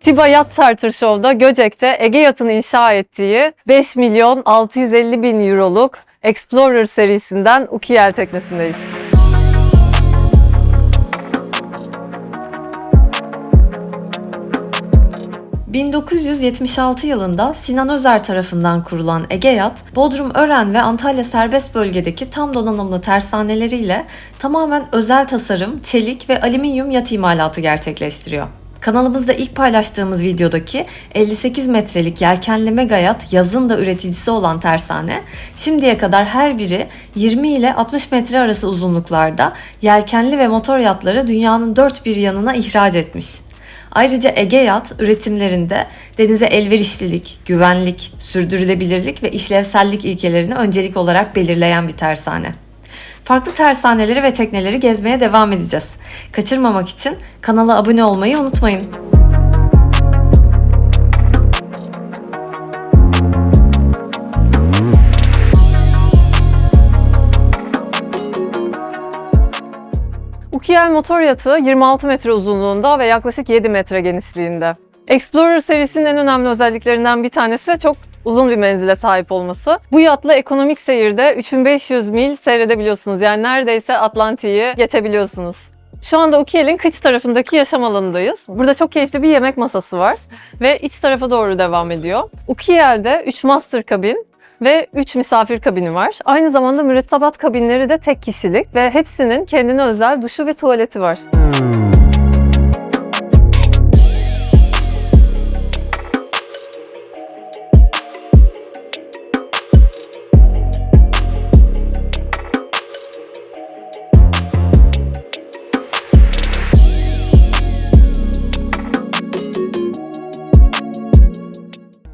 Tiba Yat Charter Show'da Göcek'te Ege Yat'ın inşa ettiği 5 milyon 650 bin euroluk Explorer serisinden Ukiel teknesindeyiz. ...1976 yılında Sinan Özer tarafından kurulan Ege Yat, Bodrum, Ören ve Antalya serbest bölgedeki tam donanımlı tersaneleriyle tamamen özel tasarım, çelik ve alüminyum yat imalatı gerçekleştiriyor. Kanalımızda ilk paylaştığımız videodaki 58 metrelik yelkenli mega yat yazın da üreticisi olan tersane, şimdiye kadar her biri 20 ile 60 metre arası uzunluklarda yelkenli ve motor yatları dünyanın dört bir yanına ihraç etmiş. Ayrıca Ege Yat üretimlerinde denize elverişlilik, güvenlik, sürdürülebilirlik ve işlevsellik ilkelerini öncelik olarak belirleyen bir tersane. Farklı tersaneleri ve tekneleri gezmeye devam edeceğiz. Kaçırmamak için kanala abone olmayı unutmayın. Ukiel motor yatı 26 metre uzunluğunda ve yaklaşık 7 metre genişliğinde. Explorer serisinin en önemli özelliklerinden bir tanesi çok uzun bir menzile sahip olması. Bu yatla ekonomik seyirde 3500 mil seyredebiliyorsunuz. Yani neredeyse Atlantik'i geçebiliyorsunuz. Şu anda Ukiel'in kıç tarafındaki yaşam alanındayız. Burada çok keyifli bir yemek masası var ve iç tarafa doğru devam ediyor. Ukiel'de 3 master kabin ve 3 misafir kabini var. Aynı zamanda mürettebat kabinleri de tek kişilik ve hepsinin kendine özel duşu ve tuvaleti var.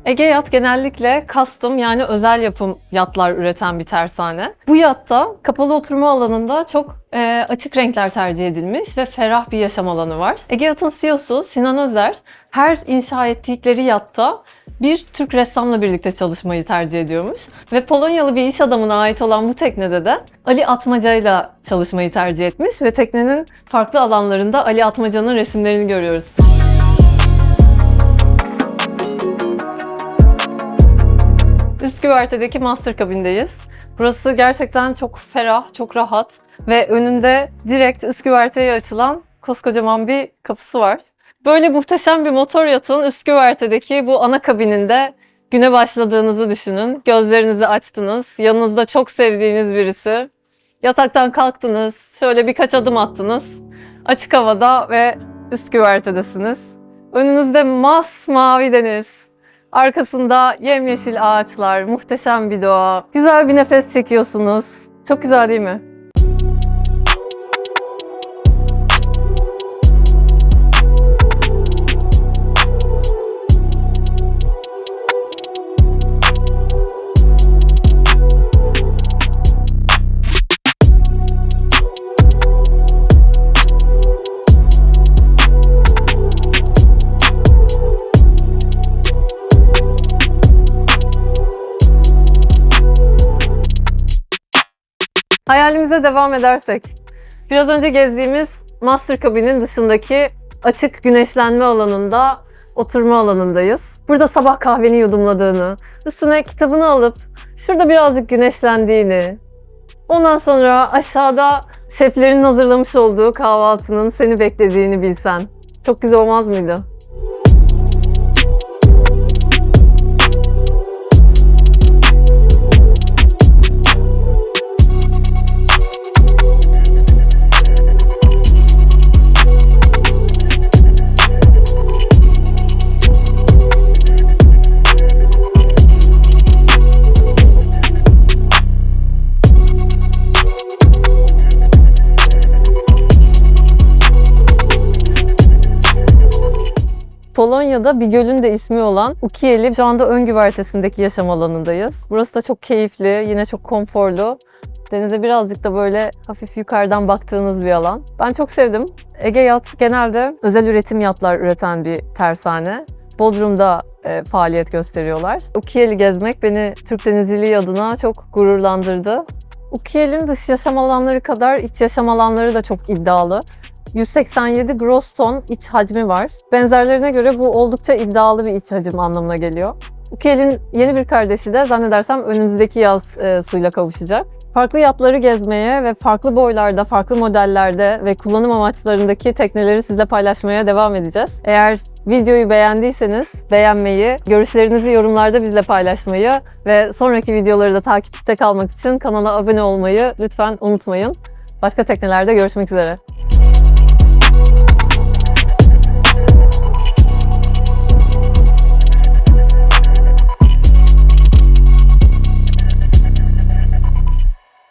Ege Yat genellikle custom yani özel yapım yatlar üreten bir tersane. Bu yatta kapalı oturma alanında çok e, açık renkler tercih edilmiş ve ferah bir yaşam alanı var. Ege Yat'ın CEO'su Sinan Özer her inşa ettikleri yatta bir Türk ressamla birlikte çalışmayı tercih ediyormuş. Ve Polonyalı bir iş adamına ait olan bu teknede de Ali Atmaca ile çalışmayı tercih etmiş ve teknenin farklı alanlarında Ali Atmaca'nın resimlerini görüyoruz. Üst güvertedeki master kabindeyiz. Burası gerçekten çok ferah, çok rahat ve önünde direkt üst güverteye açılan koskocaman bir kapısı var. Böyle muhteşem bir motor yatın üst güvertedeki bu ana kabininde güne başladığınızı düşünün. Gözlerinizi açtınız, yanınızda çok sevdiğiniz birisi. Yataktan kalktınız, şöyle birkaç adım attınız. Açık havada ve üst güvertedesiniz. Önünüzde masmavi deniz, Arkasında yemyeşil ağaçlar, muhteşem bir doğa. Güzel bir nefes çekiyorsunuz. Çok güzel değil mi? Hayalimize devam edersek. Biraz önce gezdiğimiz master kabinin dışındaki açık güneşlenme alanında oturma alanındayız. Burada sabah kahveni yudumladığını, üstüne kitabını alıp şurada birazcık güneşlendiğini, ondan sonra aşağıda şeflerin hazırlamış olduğu kahvaltının seni beklediğini bilsen. Çok güzel olmaz mıydı? Polonya'da bir gölün de ismi olan Ukieli şu anda ön güvertesindeki yaşam alanındayız. Burası da çok keyifli, yine çok konforlu. Denize birazcık da böyle hafif yukarıdan baktığınız bir alan. Ben çok sevdim. Ege Yat genelde özel üretim yatlar üreten bir tersane. Bodrum'da e, faaliyet gösteriyorlar. Ukieli gezmek beni Türk denizciliği adına çok gururlandırdı. Ukiel'in dış yaşam alanları kadar iç yaşam alanları da çok iddialı. 187 gross ton iç hacmi var. Benzerlerine göre bu oldukça iddialı bir iç hacim anlamına geliyor. Ukel'in yeni bir kardeşi de zannedersem önümüzdeki yaz e, suyla kavuşacak. Farklı yatları gezmeye ve farklı boylarda, farklı modellerde ve kullanım amaçlarındaki tekneleri sizle paylaşmaya devam edeceğiz. Eğer videoyu beğendiyseniz beğenmeyi, görüşlerinizi yorumlarda bizle paylaşmayı ve sonraki videoları da takipte kalmak için kanala abone olmayı lütfen unutmayın. Başka teknelerde görüşmek üzere.